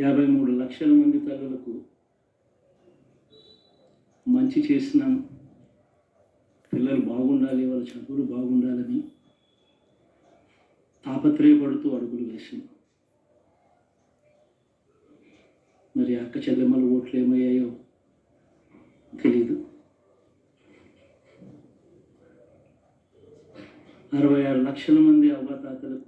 యాభై మూడు లక్షల మంది తల్లులకు మంచి చేసినాం పిల్లలు బాగుండాలి వాళ్ళ చదువులు బాగుండాలని తాపత్రయపడుతూ అడుగులు వేసింది. మరి అక్క చెల్లెమ్మల ఓట్లు ఏమయ్యాయో తెలీదు. అరవై ఆరు లక్షల మంది అవ్వాతాతలకు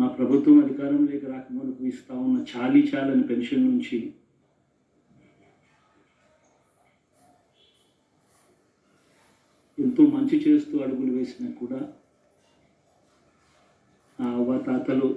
మా ప్రభుత్వం అధికారంలోకి రాకమునకు ఇస్తా ఉన్న చాలీ చాలని పెన్షన్ నుంచి ఎంతో మంచి చేస్తూ అడుగులు వేసినా కూడా ఆ అవ్వ తాతలు